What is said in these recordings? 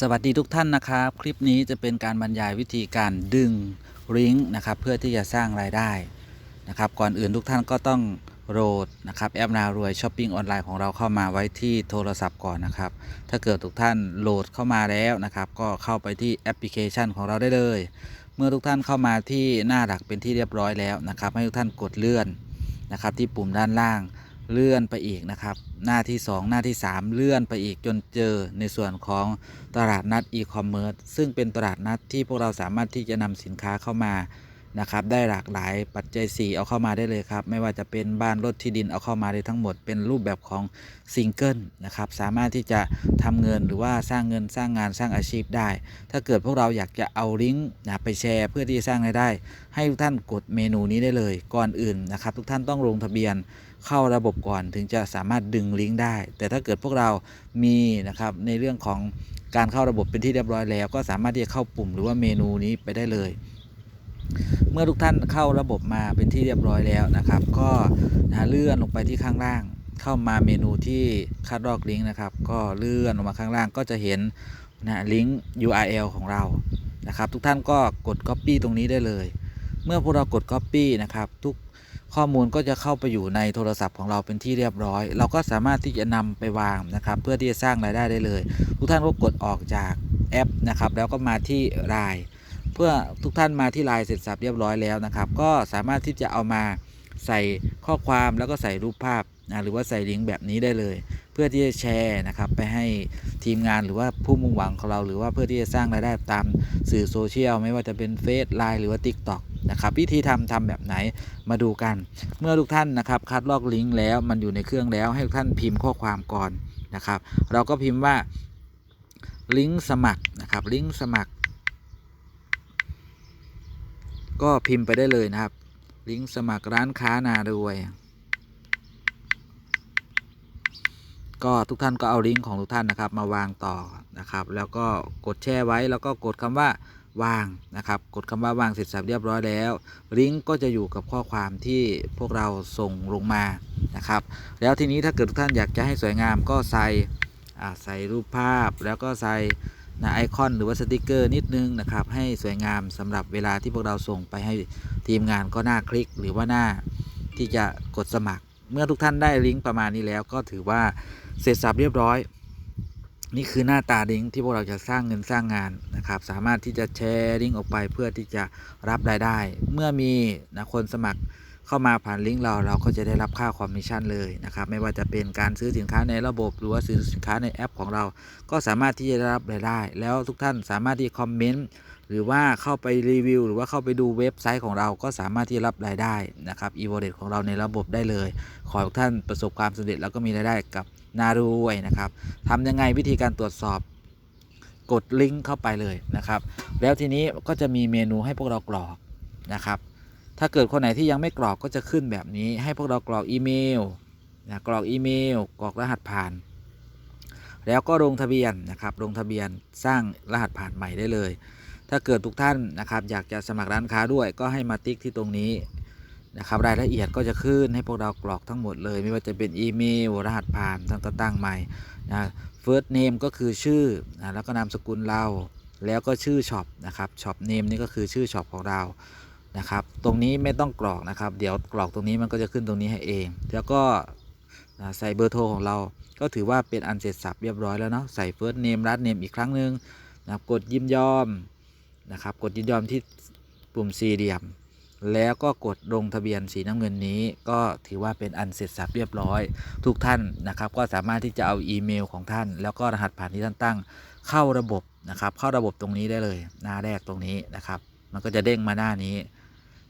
สวัสดีทุกท่านนะครับ คลิปนี้จะเป็นการบรรยายวิธีการดึงลิงนะครับเพื่อที่จะสร้างรายได้นะครับก่อนอื่นทุกท่านก็ต้องโหลดนะครับแอปนารวยช้อปปิ้งออนไลน์ของเราเข้ามาไว้ที่โทรศัพท์ก่อนนะครับ ถ้าเกิดทุกท่านโหลดเข้ามาแล้วนะครับ ก็เข้าไปที่แอปพลิเคชันของเราได้เลย เมื่อทุกท่านเข้ามาที่หน้าหลักเป็นที่เรียบร้อยแล้วนะครับ ให้ทุกท่านกดเลื่อนนะครับที่ปุ่มด้านล่าง เลื่อนไปอีกนะครับ หน้าที่ 2 หน้าที่ 3 เลื่อนไปอีกจนเจอในส่วนของตลาดนัดอีคอมเมิร์ซซึ่งเป็นตลาดนัดที่พวกเราสามารถที่จะนำสินค้าเข้ามา นะครับ ได้หลากหลายปัจจัย 4 เอาเข้ามาได้เลยครับ ไม่ว่าจะเป็นบ้านรถที่ดินเอาเข้ามาได้ทั้งหมด เป็นรูปแบบของซิงเกิลนะครับ สามารถที่จะทำเงินหรือว่าสร้างเงินสร้างงานสร้างอาชีพได้ ถ้าเกิดพวกเราอยากจะเอาลิงก์นะไปแชร์เพื่อที่จะสร้างรายได้ ให้ทุกท่านกดเมนูนี้ได้เลย ก่อนอื่นนะครับ ทุกท่านต้องลงทะเบียนเข้าระบบก่อนถึงจะสามารถดึงลิงก์ได้ แต่ถ้าเกิดพวกเรามีนะครับในเรื่องของการเข้าระบบเป็นที่เรียบร้อยแล้ว ก็สามารถที่จะเข้าปุ่มหรือว่าเมนูนี้ไปได้เลย เมื่อทุกท่านเข้าระบบมาเป็นที่เรียบร้อยแล้วนะครับ ก็นะเลื่อนลงไปที่ข้างล่าง เข้ามาเมนูที่คัดลอกลิงก์นะครับ ก็เลื่อนลงมาข้างล่างก็จะเห็นนะลิงก์ URL ของเรานะครับ ทุกท่านก็กด Copy ตรงนี้ได้เลย เมื่อพวกเรากด Copy นะครับ ทุกข้อมูลก็จะเข้าไปอยู่ในโทรศัพท์ของเราเป็นที่เรียบร้อย เราก็สามารถที่จะนำไปวางนะครับ เพื่อที่จะสร้างรายได้ได้เลย ทุกท่านก็กดออกจากแอปนะครับ แล้วก็มาที่ไลน์ เพื่อทุกท่านมาที่ไลน์เสร็จสับเรียบร้อยแล้วนะครับ ก็สามารถที่จะเอามาใส่ข้อความแล้วก็ใส่รูปภาพนะหรือว่าใส่ลิงก์แบบนี้ได้เลย เพื่อที่จะแชร์นะครับไปให้ทีมงานหรือว่าผู้มุ่งหวังของเรา หรือว่าเพื่อที่จะสร้างรายได้ตามสื่อโซเชียลไม่ว่าจะเป็นเฟซไลน์หรือว่า Tik t o อกนะครับวิธีทำทำแบบไหนมาดูกัน เมื่อทุกท่านนะครับคัดลอกลิงก์แล้วมันอยู่ในเครื่องแล้วให้ทุกท่านพิมพ์ข้อความก่อนนะครับ เราก็พิมพ์ว่าลิงก์สมัครนะครับลิงก์สมัคร ก็พิมพ์ไปได้เลยนะครับ ลิงก์สมัครร้านค้านารวยก็ทุกท่านก็เอาลิงก์ของทุกท่านนะครับมาวางต่อนะครับ แล้วก็กดแช่ไว้แล้วก็กดคำว่าวางนะครับ กดคำว่าวางเสร็จสับเรียบร้อยแล้ว ลิงก์ก็จะอยู่กับข้อความที่พวกเราส่งลงมานะครับ แล้วทีนี้ถ้าเกิดทุกท่านอยากจะให้สวยงามก็ใส่ใส่รูปภาพแล้วก็ใส่ นะไอคอนหรือว่าสติกเกอร์นิดนึงนะครับ ให้สวยงามสำหรับเวลาที่พวกเราส่งไปให้ทีมงานก็น่าคลิกหรือว่าหน้าที่จะกดสมัคร เมื่อทุกท่านได้ลิงก์ประมาณนี้แล้ว ก็ถือว่าเสร็จสับเรียบร้อย นี่คือหน้าตาลิงก์ที่พวกเราจะสร้างเงินสร้างงานนะครับ สามารถที่จะแชร์ลิงก์ออกไปเพื่อที่จะรับรายได้ เมื่อมีนะคนสมัคร เข้ามาผ่านลิงก์เราเราก็จะได้รับค่าคอมมิชชั่นเลยนะครับไม่ว่าจะเป็นการซื้อสินค้าในระบบ หรือว่าซื้อสินค้าในแอปของเรา ก็สามารถที่จะได้รับรายได้ แล้วทุกท่านสามารถที่คอมเมนต์หรือว่าเข้าไปรีวิว หรือว่าเข้าไปดูเว็บไซต์ของเราก็สามารถที่รับรายได้นะครับ e w a l l e t ของเราในระบบได้เลย ขอทุกท่านประสบความสำเร็จแล้วก็มีรายได้กับนารวยนะครับทำยังไงวิธีการตรวจสอบกดลิงก์เข้าไปเลยนะครับ แล้วทีนี้ก็จะมีเมนูให้พวกเรากรอกนะครับ ถ้าเกิดคนไหนที่ยังไม่กรอกก็จะขึ้นแบบนี้ ให้พวกเรากรอกอีเมลนะกรอกอีเมล กรอกรหัสผ่าน แล้วก็ลงทะเบียนนะครับลงทะเบียนสร้างรหัสผ่านใหม่ได้เลย ถ้าเกิดทุกท่านนะครับอยากจะสมัครร้านค้าด้วยก็ให้มาติ๊กที่ตรงนี้นะครับรายละเอียดก็จะขึ้นให้พวกเรากรอกทั้งหมดเลย ไม่ว่าจะเป็นอีเมล รหัสผ่านตั้งตั้งใหม่นะ first name ก็คือชื่อนะแล้วก็นามสกุลเรา แล้วก็ชื่อช็อปนะครับช็อปเนมนี่ก็คือชื่อช็อปของเรา นะครับ ตรงนี้ไม่ต้องกรอกนะครับ เดี๋ยวกรอกตรงนี้มันก็จะขึ้นตรงนี้ให้เอง แล้วก็ใส่เบอร์โทรของเรา ก็ถือว่าเป็นอันเสร็จสับเรียบร้อยแล้วเนาะ ใส่ first name last name อีกครั้งหนึ่งนะกดยินยอมนะครับ กดยินยอมที่ปุ่มสี่เหลี่ยม แล้วก็กดลงทะเบียนสีน้ำเงินนี้ ก็ถือว่าเป็นอันเสร็จสับเรียบร้อย ทุกท่านนะครับ ก็สามารถที่จะเอาอีเมลของท่าน แล้วก็รหัสผ่านที่ท่านตั้งเข้าระบบนะครับ เข้าระบบตรงนี้ได้เลย หน้าแรกตรงนี้นะครับ มันก็จะเด้งมาหน้านี้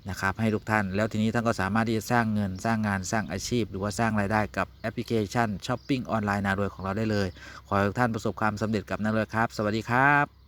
นะครับให้ทุกท่าน แล้วทีนี้ท่านก็สามารถที่จะสร้างเงินสร้างงานสร้างอาชีพ หรือว่าสร้างรายได้กับแอปพลิเคชันช้อปปิ้งออนไลน์นารวยของเราได้เลย ขอให้ทุกท่านประสบความสำเร็จกับนารวยครับ สวัสดีครับ